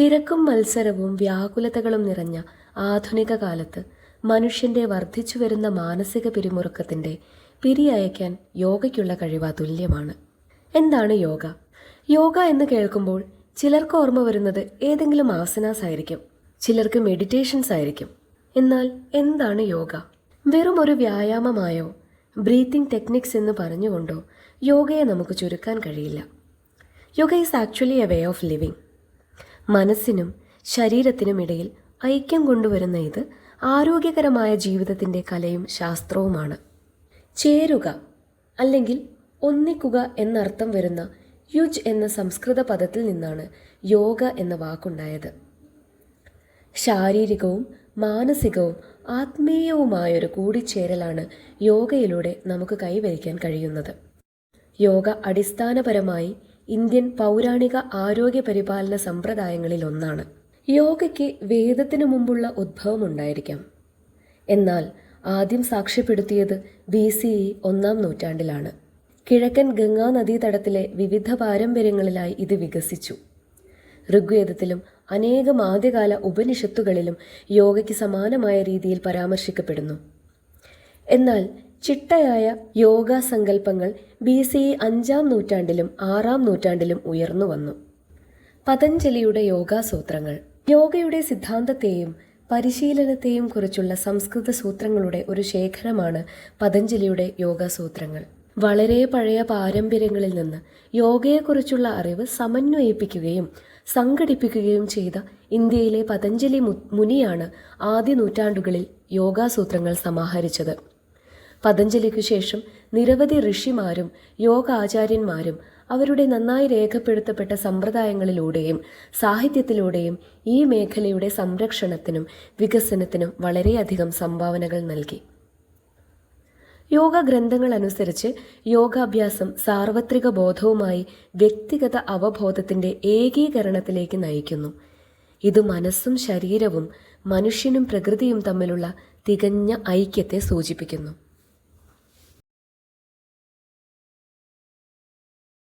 തിരക്കും മത്സരവും വ്യാകുലതകളും നിറഞ്ഞ ആധുനിക കാലത്ത് മനുഷ്യന്റെ വർദ്ധിച്ചു വരുന്ന മാനസിക പിരിമുറുക്കത്തിന്റെ പിരിയയക്കാൻ യോഗയ്ക്കുള്ള കഴിവ് അതുല്യമാണ്. എന്താണ് യോഗ? യോഗ എന്ന് കേൾക്കുമ്പോൾ ചിലർക്ക് ഓർമ്മ വരുന്നത് ഏതെങ്കിലും ആസനാസ് ആയിരിക്കും ചിലർക്ക് മെഡിറ്റേഷൻസ് ആയിരിക്കും. എന്നാൽ എന്താണ് യോഗ? വെറും ഒരു വ്യായാമമായോ ബ്രീത്തിങ് ടെക്നിക്സ് എന്ന് പറഞ്ഞുകൊണ്ടോ യോഗയെ നമുക്ക് ചുരുക്കാൻ കഴിയില്ല. Yoga is actually a way of living. മനസ്സിനും ശരീരത്തിനും ഇടയിൽ ഐക്യം കൊണ്ടുവരുന്ന ഇത് ആരോഗ്യകരമായ ജീവിതത്തിന്റെ കലയും ശാസ്ത്രവുമാണ്. ചേരുക അല്ലെങ്കിൽ ഒന്നിക്കുക എന്നർത്ഥം വരുന്ന യുജ് എന്ന സംസ്കൃത പദത്തിൽ നിന്നാണ് യോഗ എന്ന വാക്കുണ്ടായത്. ശാരീരികവും മാനസികവും ആത്മീയവുമായൊരു കൂടിച്ചേരലാണ് യോഗയിലൂടെ നമുക്ക് കൈവരിക്കാൻ കഴിയുന്നത്. യോഗ അടിസ്ഥാനപരമായി ഇന്ത്യൻ പൗരാണിക ആരോഗ്യ പരിപാലന സമ്പ്രദായങ്ങളിൽ ഒന്നാണ്. യോഗയ്ക്ക് വേദത്തിനു മുമ്പുള്ള ഉദ്ഭവം ഉണ്ടായിരിക്കാം. എന്നാൽ ആദ്യം സാക്ഷ്യപ്പെടുത്തിയത് ബി സി ഇ ഒന്നാം നൂറ്റാണ്ടിലാണ്. കിഴക്കൻ ഗംഗാ നദീതടത്തിലെ വിവിധ പാരമ്പര്യങ്ങളിലായി ഇത് വികസിച്ചു. ഋഗ്വേദത്തിലും അനേകം ആദ്യകാല ഉപനിഷത്തുകളിലും യോഗയ്ക്ക് സമാനമായ രീതിയിൽ പരാമർശിക്കപ്പെടുന്നു. എന്നാൽ ചിട്ടയായ യോഗാ സങ്കല്പങ്ങൾ ബി സി ഇ അഞ്ചാം നൂറ്റാണ്ടിലും ആറാം നൂറ്റാണ്ടിലും ഉയർന്നു വന്നു. പതഞ്ജലിയുടെ യോഗാസൂത്രങ്ങൾ യോഗയുടെ സിദ്ധാന്തത്തെയും പരിശീലനത്തെയും കുറിച്ചുള്ള സംസ്കൃത സൂത്രങ്ങളുടെ ഒരു ശേഖരമാണ് പതഞ്ജലിയുടെ യോഗാസൂത്രങ്ങൾ വളരെ പഴയ പാരമ്പര്യങ്ങളിൽ നിന്ന് യോഗയെക്കുറിച്ചുള്ള അറിവ് സമന്വയിപ്പിക്കുകയും സംഘടിപ്പിക്കുകയും ചെയ്ത ഇന്ത്യയിലെ പതഞ്ജലി മുനിയാണ് ആദ്യ നൂറ്റാണ്ടുകളിൽ യോഗാസൂത്രങ്ങൾ സമാഹരിച്ചത്. പതഞ്ജലിക്കു ശേഷം നിരവധി ഋഷിമാരും യോഗാചാര്യന്മാരും അവരുടെ നന്നായി രേഖപ്പെടുത്തപ്പെട്ട സമ്പ്രദായങ്ങളിലൂടെയും സാഹിത്യത്തിലൂടെയും ഈ മേഖലയുടെ സംരക്ഷണത്തിനും വികസനത്തിനും വളരെയധികം സംഭാവനകൾ നൽകി. യോഗ ഗ്രന്ഥങ്ങൾ അനുസരിച്ച് യോഗാഭ്യാസം സാർവത്രിക ബോധവുമായി വ്യക്തിഗത അവബോധത്തിന്റെ ഏകീകരണത്തിലേക്ക് നയിക്കുന്നു. ഇത് മനസ്സും ശരീരവും മനുഷ്യനും പ്രകൃതിയും തമ്മിലുള്ള തികഞ്ഞ ഐക്യത്തെ സൂചിപ്പിക്കുന്നു.